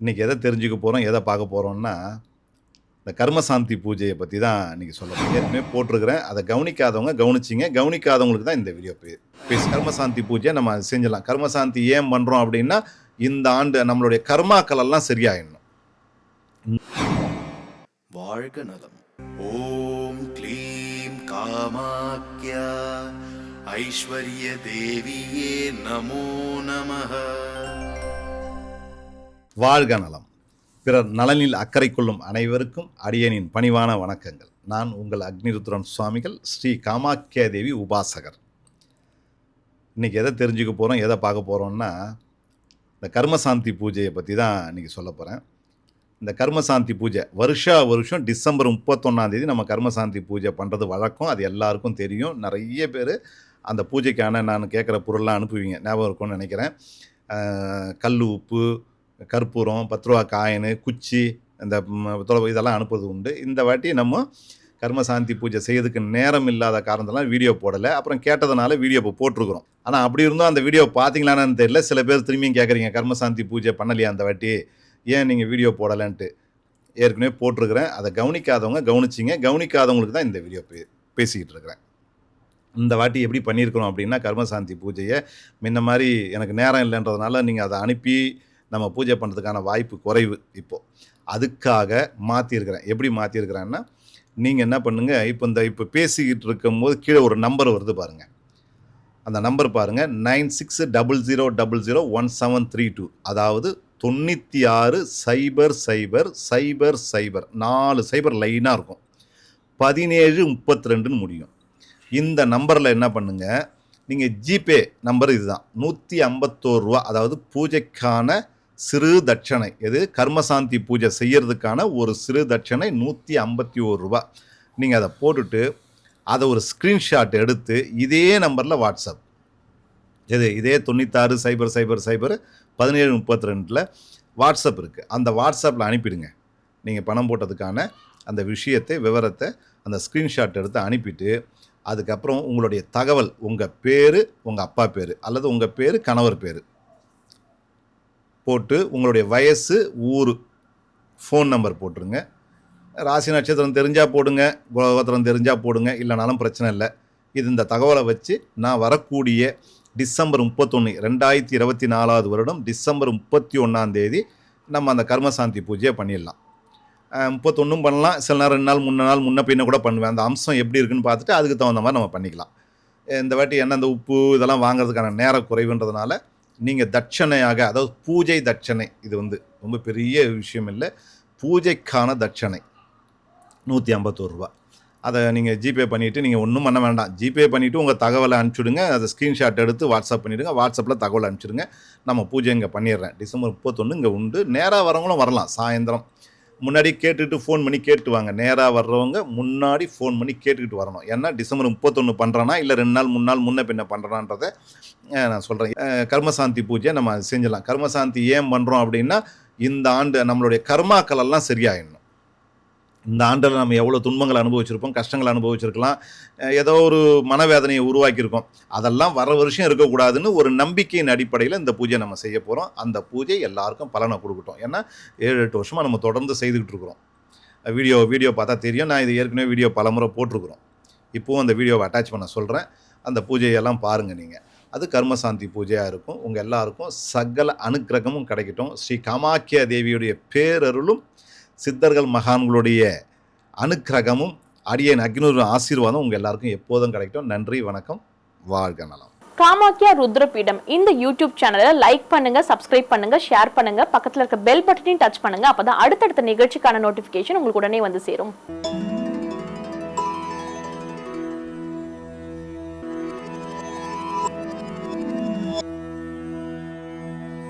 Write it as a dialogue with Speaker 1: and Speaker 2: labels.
Speaker 1: இன்றைக்கி எதை தெரிஞ்சுக்க போகிறோம் எதை பார்க்க போகிறோம்னா இந்த கர்மசாந்தி பூஜையை பற்றி தான் இன்றைக்கி சொல்ல ஏற்கனவே போட்டிருக்கிறேன். அதை கவனிக்காதவங்க கவனிச்சிங்க. கவனிக்காதவங்களுக்கு தான் இந்த வீடியோ பே பேசி. கர்மசாந்தி பூஜையை நம்ம செஞ்சிடலாம். கர்மசாந்தி ஏன் பண்ணுறோம் அப்படின்னா இந்த ஆண்டு நம்மளுடைய கர்மாக்கள் எல்லாம் சரியாயிடணும்.
Speaker 2: வாழ்க நலம். ஓம் க்ளீம் காமாக்யா. ஐஸ்வர்ய தேவியே நமோ நமः
Speaker 1: வாழ்க நலம். பிறர் நலனில் அக்கறை கொள்ளும் அனைவருக்கும் அடியனின் பணிவான வணக்கங்கள். நான் உங்கள் அக்னிருத்ரன் சுவாமிகள் ஸ்ரீ காமாக்கியா தேவி உபாசகர். இன்றைக்கி எதை தெரிஞ்சுக்க போகிறோம் எதை பார்க்க போகிறோம்னா இந்த கர்மசாந்தி பூஜையை பற்றி தான் இன்றைக்கி சொல்ல போகிறேன் இந்த கர்மசாந்தி பூஜை வருஷா வருஷம் டிசம்பர் முப்பத்தொன்னாந்தேதி நம்ம கர்மசாந்தி பூஜை பண்ணுறது வழக்கம். அது எல்லாருக்கும் தெரியும். நிறைய பேர் அந்த பூஜைக்கான நான் கேட்குற பொருள்லாம் அனுப்புவீங்க. ஞாபகம் இருக்கும்னு நினைக்கிறேன். கல் உப்பு கற்பூரம் பத்து ரூபா காயின் குச்சி இந்த தொலை இதெல்லாம் அனுப்புறது உண்டு. இந்த வாட்டி நம்ம கர்மசாந்தி பூஜை செய்யறதுக்கு நேரம் இல்லாத காரணத்தெல்லாம் வீடியோ போடலை. அப்புறம் கேட்டதுனால வீடியோ இப்போ போட்டிருக்கிறோம். ஆனால் அப்படி இருந்தும் அந்த வீடியோ பார்த்தீங்களான்னு தெரியல. சில பேர் திரும்பியும் கேட்குறீங்க கர்மசாந்தி பூஜை பண்ணலையா அந்த வாட்டி? ஏன் நீங்கள் வீடியோ போடலைன்ட்டு? ஏற்கனவே போட்டிருக்கிறேன். அதை கவனிக்காதவங்க கவனிச்சிங்க. கவனிக்காதவங்களுக்கு தான் இந்த வீடியோ பே பேசிக்கிட்டு இருக்கிறேன். இந்த வாட்டி எப்படி பண்ணியிருக்கிறோம் அப்படின்னா கர்மசாந்தி பூஜையை முன்ன மாதிரி எனக்கு நேரம் இல்லைன்றதுனால நீங்கள் அதை அனுப்பி நம்ம பூஜை பண்ணுறதுக்கான வாய்ப்பு குறைவு இப்போது அதுக்காக மாற்றிருக்கிறேன் எப்படி மாற்றிருக்கிறேன்னா நீங்கள் என்ன பண்ணுங்கள் இப்போ இந்த இப்போ பேசிக்கிட்டு இருக்கும்போது கீழே ஒரு நம்பர் வருது பாருங்கள் அந்த நம்பர் பாருங்கள் nine six double zero double zero one seven three two. அதாவது தொண்ணூற்றி ஆறு சைபர் சைபர் சைபர் சைபர். நாலு சைபர் லைனாக இருக்கும். பதினேழு முப்பத்தி ரெண்டுன்னு முடியும். இந்த நம்பரில் என்ன பண்ணுங்கள் நீங்கள் ஜிபே நம்பர் இதுதான். நூற்றி ஐம்பத்தோரு ரூபா அதாவது பூஜைக்கான சிறு தட்சணை எது? கர்மசாந்தி பூஜை செய்கிறதுக்கான ஒரு சிறு தட்சணை நூற்றி ஐம்பத்தி ஒரு ரூபா. நீங்கள் அதை போட்டுட்டு அதை ஒரு ஸ்க்ரீன்ஷாட் எடுத்து இதே நம்பரில் வாட்ஸ்அப் எது? இதே தொண்ணூத்தாறு சைபர் சைபர் சைபர் பதினேழு முப்பத்தி ரெண்டில் வாட்ஸ்அப் இருக்குது அந்த வாட்ஸ்அப்பில் அனுப்பிடுங்க. நீங்கள் பணம் போட்டதுக்கான அந்த விஷயத்தை விவரத்தை அந்த ஸ்க்ரீன்ஷாட் எடுத்து அனுப்பிட்டு அதுக்கப்புறம் உங்களுடைய தகவல் உங்கள் பேர் உங்கள் அப்பா பேர் அல்லது உங்கள் பேர் கணவர் பேர். போட்டு உங்களுடைய வயசு ஊர். ஃபோன் நம்பர் போட்டுருங்க. ராசி நட்சத்திரம் தெரிஞ்சால் போடுங்க கோத்திரம் தெரிஞ்சால் போடுங்க இல்லைனாலும் பிரச்சனை இல்லை. இது இந்த தகவலை வச்சு நான் வரக்கூடிய டிசம்பர் முப்பத்தொன்று ரெண்டாயிரத்தி இருபத்தி நாலாவது வருடம் டிசம்பர் முப்பத்தி ஒன்றாந்தேதி நம்ம அந்த கர்மசாந்தி பூஜையை பண்ணிடலாம். முப்பத்தொன்றும் பண்ணலாம். சில நேரம் ரெண்டு நாள் முன்ன நாள் முன்ன பின்ன கூட பண்ணுவேன். அந்த அம்சம் எப்படி இருக்குன்னு பார்த்துட்டு அதுக்கு தகுந்த மாதிரி நம்ம பண்ணிக்கலாம். இந்த வாட்டி என்ன அந்த உப்பு இதெல்லாம் வாங்குறதுக்கான நேர குறைவுன்றதுனால நீங்கள் தட்சணையாக அதாவது பூஜை தட்சணை இது வந்து ரொம்ப பெரிய விஷயம் இல்லை. பூஜைக்கான தட்சணை நூற்றி ஐம்பத்தோரு ரூபா. அதை நீங்கள் ஜிபே பண்ணிவிட்டு நீங்கள் ஒன்றும் பண்ண வேண்டாம். ஜிபே பண்ணிவிட்டு உங்கள் தகவலை அனுப்பிச்சுடுங்க. அதை ஸ்க்ரீன்ஷாட் எடுத்து வாட்ஸ்அப் பண்ணிவிடுங்க வாட்ஸ்அப்பில் தகவல் அனுப்பிச்சிடுங்க. நம்ம பூஜை இங்கே பண்ணிடுறேன். டிசம்பர் முப்பத்தொன்று இங்கே உண்டு. நேராக வரவங்களும் வரலாம். சாயந்தரம் முன்னாடி கேட்டுட்டு ஃபோன் பண்ணி கேட்டு வாங்க நேராக வர்றவங்க முன்னாடி ஃபோன் பண்ணி கேட்டுக்கிட்டு வரணும். ஏன்னா டிசம்பர் முப்பத்தொன்று பண்ணுறானா இல்லை ரெண்டு நாள் மூணு நாள் முன்ன பின்ன பண்ணுறான்றதை நான் சொல்கிறேன் கர்மசாந்தி பூஜையை நம்ம செஞ்சலாம் கர்மசாந்தி ஏன் பண்ணுறோம் அப்படின்னா இந்த ஆண்டு நம்மளுடைய கர்மாக்கள் எல்லாம் சரியாயிடணும். இந்த ஆண்டில் நம்ம எவ்வளோ துன்பங்களை அனுபவிச்சிருப்போம் கஷ்டங்களை அனுபவிச்சிருக்கலாம் ஏதோ ஒரு மனவேதனையை உருவாக்கியிருக்கோம். அதெல்லாம் வர வருஷம் இருக்கக்கூடாதுன்னு ஒரு நம்பிக்கையின் அடிப்படையில் இந்த பூஜை நம்ம செய்ய போகிறோம் அந்த பூஜை எல்லாருக்கும் பலனை கொடுக்கட்டும். ஏன்னா ஏழு எட்டு வருஷமாக நம்ம தொடர்ந்து செய்துக்கிட்டு இருக்கிறோம். வீடியோ வீடியோ பார்த்தா தெரியும். நான் இது ஏற்கனவே வீடியோ பலமுறை போட்டிருக்கிறோம். இப்போவும் அந்த வீடியோவை அட்டாச் பண்ண சொல்கிறேன் அந்த பூஜையெல்லாம் பாருங்கள் நீங்கள் அது கர்மசாந்தி பூஜையாக இருக்கும். உங்கள் எல்லாருக்கும் சகல அனுக்கிரகமும் கிடைக்கட்டும். ஸ்ரீ காமாக்கியா தேவியுடைய பேரருளும் சித்தர்கள் மகான்களுடைய அனுக்கிரகமும் அடியன் அக்னூர் ஆசீர்வாதம் உங்கள் எல்லாருக்கும் எப்போதும் கிடைக்கட்டும். நன்றி வணக்கம் வாழ்க நலம்.
Speaker 3: காமாக்கியா ருத்ரபீடம். இந்த யூடியூப் சேனலை லைக் பண்ணுங்க சப்ஸ்கிரைப் பண்ணுங்க ஷேர் பண்ணுங்க. பக்கத்துல இருக்க பெல் பட்டனையும் டச் பண்ணுங்க. அப்பதான் அடுத்தடுத்த நிகழ்ச்சிக்கான நோட்டிபிகேஷன் உங்களுக்கு உடனே வந்து சேரும்.